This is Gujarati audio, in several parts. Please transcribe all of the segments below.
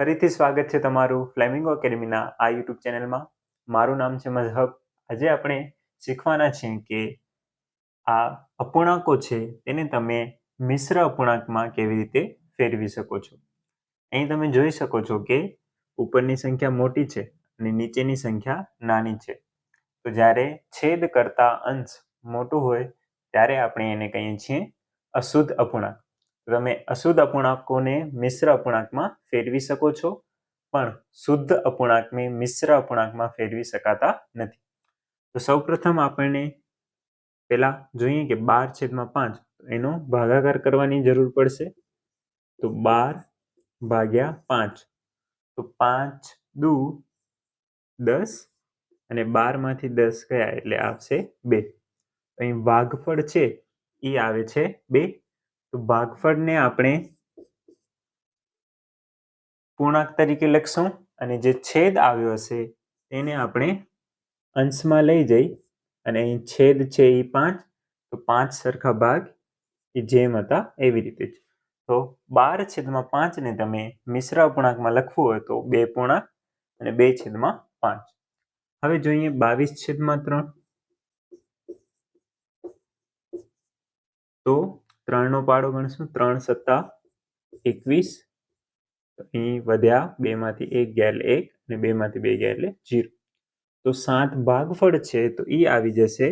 ફરીથી સ્વાગત છે તમારું ફ્લેમિંગો એકેડમીના આ યુટ્યુબ ચેનલમાં. મારું નામ છે મઝહબ. આજે આપણે શીખવાના છીએ કે આ અપૂર્ણાંકો છે તેને તમે મિશ્ર અપૂર્ણાંકમાં કેવી રીતે ફેરવી શકો છો. અહીં તમે જોઈ શકો છો કે ઉપરની સંખ્યા મોટી છે અને નીચેની સંખ્યા નાની છે. તો જ્યારે છેદ કરતા અંશ મોટું હોય, ત્યારે આપણે એને કહીએ છીએ અશુદ્ધ અપૂર્ણાંક. તમે અશુદ્ધ અપૂર્ણાંકોને મિશ્ર અપૂર્ણાંકમાં ફેરવી શકો છો, પણ શુદ્ધ અપૂર્ણાંકને મિશ્ર અપૂર્ણાંકમાં ફેરવી શકાતા નથી. તો સૌપ્રથમ આપણને પહેલા જોઈએ કે બાર છેદમાં પાંચ એનો ભાગાકાર કરવાની જરૂર પડશે. તો બાર ભાગ્યા પાંચ, તો પાંચ દુ દસ, અને બારમાંથી દસ ગયા એટલે આવશે બે. અહીં ભાગફળ છે એ આવે છે બે. તો ભાગફળને આપણે પૂર્ણાંક તરીકે લખશું અને જે છેદ આવ્યો હશે તેને આપણે અંશમાં લઈ જઈ અને અહીં છેદ છે એ પાંચ, તો પાંચ સરખા ભાગ એ જેમ હતા એવી રીતે જ. તો બાર છેદમાં પાંચને તમે મિશ્ર અપૂર્ણાંકમાં લખવું હોય તો બે પૂર્ણાંક અને બે છેદમાં પાંચ. હવે જોઈએ બાવીસ છેદમાં ત્રણ. તો ત્રણનો પાડો ગણશું. ત્રણ સત્તા એકવીસ. અહીં વધ્યા બેમાંથી એક ગયા એક અને બેમાંથી બે ગયા એટલે જીરો. તો સાત ભાગફળ છે તો એ આવી જશે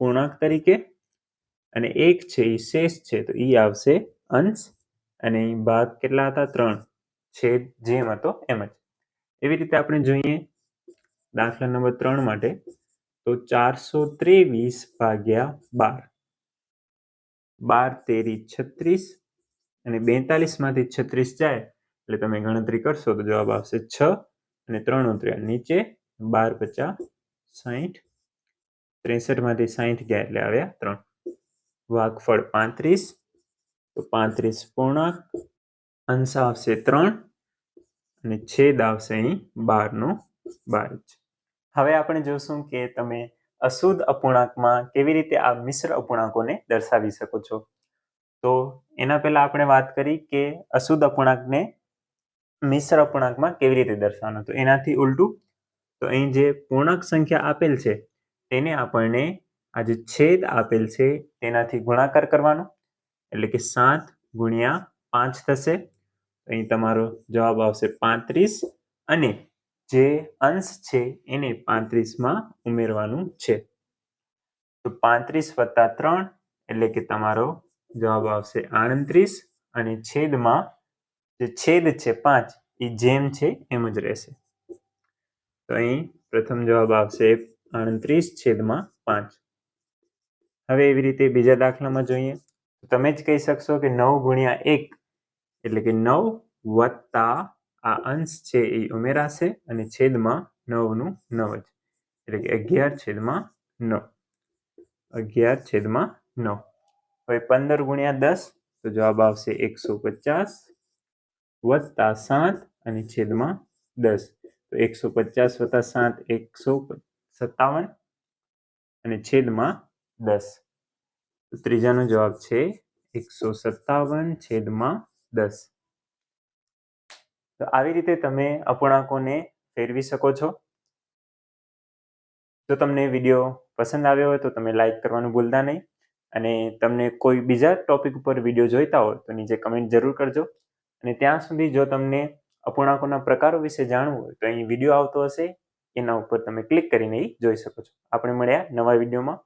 પૂર્ણાંક તરીકે. અને એક છે એ શેષ છે તો એ આવશે અંશ. અને અહીં ભાગ કેટલા હતા? ત્રણ. છેદ જેમ હતો એમ જ. એવી રીતે આપણે જોઈએ દાખલા નંબર ત્રણ માટે તો ચારસો ત્રેવીસ ભાગ્યા બાર. બાર, તેરી, છત્રીસ અને બેતાલીસમાંથી છત્રીસ જાય, એટલે તમે ગણતરી કરશો તો જવાબ આવશે છ અને ત્રણ ઉતર્યા. નીચે બાર પચાસ સાહીઠ ત્રેસઠમાંથી સાહીઠ ગયા એટલે આવ્યા ત્રણ. વાઘફળ પાંત્રીસ, તો પાંત્રીસ પૂર્ણાંક, અંશ આવશે ત્રણ અને છેદ આવશે અહીં બારનો બાર જ. હવે આપણે જોશું કે તમે અશુદ્ધ અપૂર્ણાંકમાં કેવી રીતે આ મિશ્ર અપૂર્ણાંકોને દર્શાવી શકો છો? તો એના પહેલાં આપણે વાત કરી કે અશુદ્ધ અપૂર્ણાંકને મિશ્ર અપૂર્ણાંકમાં કેવી રીતે દર્શાવવાનો. તો એનાથી ઉલટું, તો અહીં જે પૂર્ણાંક સંખ્યા આપેલ છે, તેને આપણને આ જે છેદ આપેલ છે, તેનાથી ગુણાકાર કરવાનો. એટલે કે સાત ગુણ્યા પાંચ થશે. અહીં તમારો જવાબ આવશે પાંત્રીસ અને જે અંશ છે એને પાંત્રીસમાં ઉમેરવાનું છે. તો પાંત્રીસ વત્તા ત્રણ એટલે કે તમારો જવાબ આવશે આડત્રીસ અને છેદમાં જે છેદ છે પાંચ એ જેમ છે એમ જ રહેશે. તો અહીં પ્રથમ જવાબ આવશે આડત્રીસ છેદમાં પાંચ. હવે એવી રીતે બીજા દાખલામાં જોઈએ. તમે જ કહી શકશો કે નવ ગુણ્યા એક એટલે કે નવ વત્તા આ અંશ છે એ ઉમેરાશે અને છેદમાં નવનું નવ જ. એટલે કે અગિયાર છેદમાં નવ. અગિયાર છેદમાં નવ. હવે પંદર ગુણ્યા દસ, તો જવાબ આવશે એકસો પચાસ વત્તા સાત અને છેદમાં દસ. તો એકસો પચાસ વત્તા સાત, એકસો સત્તાવન અને છેદમાં દસ. ત્રીજાનો જવાબ છે એકસો સત્તાવન છેદમાં દસ. તો આવી રીતે તમે અપૂર્ણાંકોને ફેરવી શકો છો. જો તમને વીડિયો પસંદ આવ્યો હોય તો તમે લાઈક કરવાનું ભૂલતા નહીં. અને તમને કોઈ બીજા ટોપિક ઉપર વીડિયો જોઈતા હોય તો નીચે કમેન્ટ જરૂર કરજો. અને ત્યાં સુધી જો તમને અપૂર્ણાંકોના પ્રકારો વિશે જાણવું હોય તો અહીં વીડિયો આવતો હશે. એના ઉપર તમે ક્લિક કરીને જોઈ શકો છો. આપણે મળ્યા નવા વિડીયોમાં.